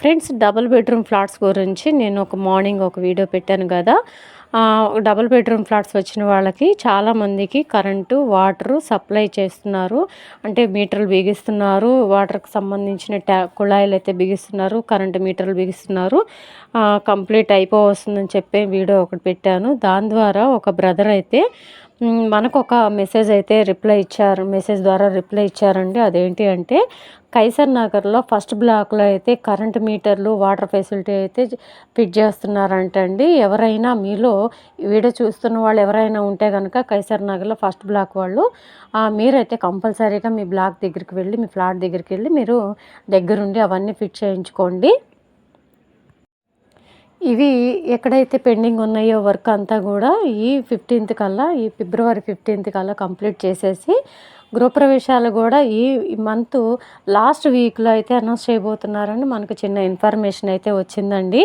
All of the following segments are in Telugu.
ఫ్రెండ్స్ డబుల్ బెడ్రూమ్ ఫ్లాట్స్ గురించి నేను ఒక మార్నింగ్ ఒక వీడియో పెట్టాను కదా. డబుల్ బెడ్రూమ్ ఫ్లాట్స్ వచ్చిన వాళ్ళకి చాలామందికి కరెంటు వాటరు సప్లై చేస్తున్నారు. అంటే మీటర్లు బిగిస్తున్నారు. వాటర్కి సంబంధించిన ట్యా కుళాయిలు అయితే బిగిస్తున్నారు. కరెంటు మీటర్లు బిగిస్తున్నారు. కంప్లీట్ అయిపోవస్తుందని చెప్పి వీడియో ఒకటి పెట్టాను. దాని ద్వారా ఒక బ్రదర్ అయితే మనకు ఒక మెసేజ్ అయితే రిప్లై ఇచ్చారు. మెసేజ్ ద్వారా రిప్లై ఇచ్చారండి. అదేంటి అంటే కైసర్ నగర్లో ఫస్ట్ బ్లాక్లో అయితే కరెంట్ మీటర్లు వాటర్ ఫెసిలిటీ అయితే ఫిట్ చేస్తున్నారంట అండి ఎవరైనా మీలో వీడియో చూస్తున్న వాళ్ళు ఎవరైనా ఉంటే కనుక కైసర్ నగర్లో ఫస్ట్ బ్లాక్ వాళ్ళు మీరైతే కంపల్సరీగా మీ బ్లాక్ దగ్గరికి వెళ్ళి మీ ఫ్లాట్ దగ్గరికి వెళ్ళి మీరు దగ్గరుండి అవన్నీ ఫిట్ చేయించుకోండి. ఇవి ఎక్కడైతే పెండింగ్ ఉన్నాయో వర్క్ అంతా కూడా ఈ ఫిఫ్టీన్త్ కల్లా ఈ ఫిబ్రవరి ఫిఫ్టీన్త్ కల్లా కంప్లీట్ చేసేసి గృహప్రవేశాలు కూడా ఈ మంత్ లాస్ట్ వీక్లో అయితే అనౌన్స్ చేయబోతున్నారని మనకు చిన్న ఇన్ఫర్మేషన్ అయితే వచ్చిందండి.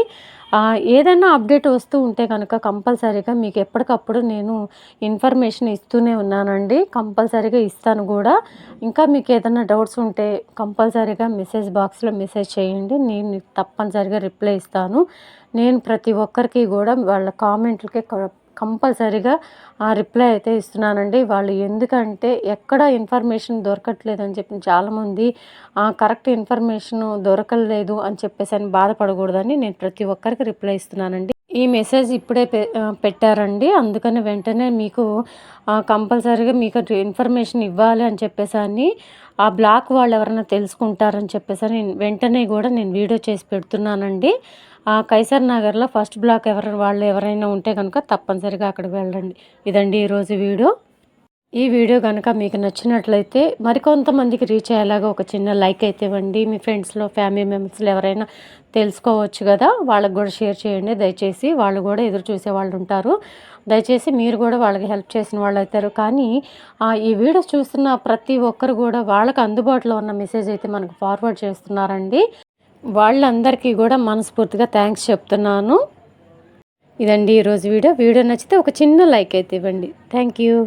ఏదైనా అప్డేట్ వస్తూ ఉంటే కనుక కంపల్సరీగా మీకు ఎప్పటికప్పుడు నేను ఇన్ఫర్మేషన్ ఇస్తూనే ఉన్నానండి. కంపల్సరీగా ఇస్తాను కూడా. ఇంకా మీకు ఏదైనా డౌట్స్ ఉంటే కంపల్సరీగా మెసేజ్ బాక్స్లో మెసేజ్ చేయండి. నేను తప్పనిసరిగా రిప్లై ఇస్తాను. నేను ప్రతి ఒక్కరికి కూడా వాళ్ళ కామెంట్లకి కంపల్సరీగా ఆ రిప్లై అయితే ఇస్తున్నానండి. వాళ్ళు ఎందుకంటే ఎక్కడ ఇన్ఫర్మేషన్ దొరకట్లేదని చెప్పి చాలామంది కరెక్ట్ ఇన్ఫర్మేషన్ దొరకలేదు అని చెప్పేసి అని బాధపడకూడదని నేను ప్రతి ఒక్కరికి రిప్లై ఇస్తున్నానండి. ఈ మెసేజ్ ఇప్పుడే పెట్టారండి. అందుకని వెంటనే మీకు కంపల్సరీగా మీకు ఇన్ఫర్మేషన్ ఇవ్వాలి అని చెప్పేసి అని ఆ బ్లాక్ వాళ్ళు ఎవరైనా తెలుసుకుంటారని చెప్పేసి అని వెంటనే కూడా నేను వీడియో చేసి పెడుతున్నానండి. కైసర్ నగర్లో ఫస్ట్ బ్లాక్ ఎవరైనా వాళ్ళు ఎవరైనా ఉంటే కనుక తప్పనిసరిగా అక్కడికి వెళ్ళండి. ఇదండి ఈరోజు వీడియో. ఈ వీడియో కనుక మీకు నచ్చినట్లయితే మరికొంతమందికి రీచ్ అయ్యేలాగా ఒక చిన్న లైక్ అయితే ఇవ్వండి. మీ ఫ్రెండ్స్లో ఫ్యామిలీ మెంబర్స్లో ఎవరైనా తెలుసుకోవచ్చు కదా వాళ్ళకి కూడా షేర్ చేయండి. దయచేసి వాళ్ళు కూడా ఎదురు చూసే వాళ్ళు ఉంటారు. దయచేసి మీరు కూడా వాళ్ళకి హెల్ప్ చేసిన వాళ్ళు అవుతారు. కానీ ఈ వీడియో చూస్తున్న ప్రతి ఒక్కరు కూడా వాళ్ళకి అందుబాటులో ఉన్న మెసేజ్ అయితే మనకు ఫార్వర్డ్ చేస్తున్నారండి. వాళ్ళందరికీ కూడా మనస్ఫూర్తిగా థ్యాంక్స్ చెప్తున్నాను. ఇదండి ఈరోజు వీడియో. వీడియో నచ్చితే ఒక చిన్న లైక్ అయితే ఇవ్వండి. Thank you.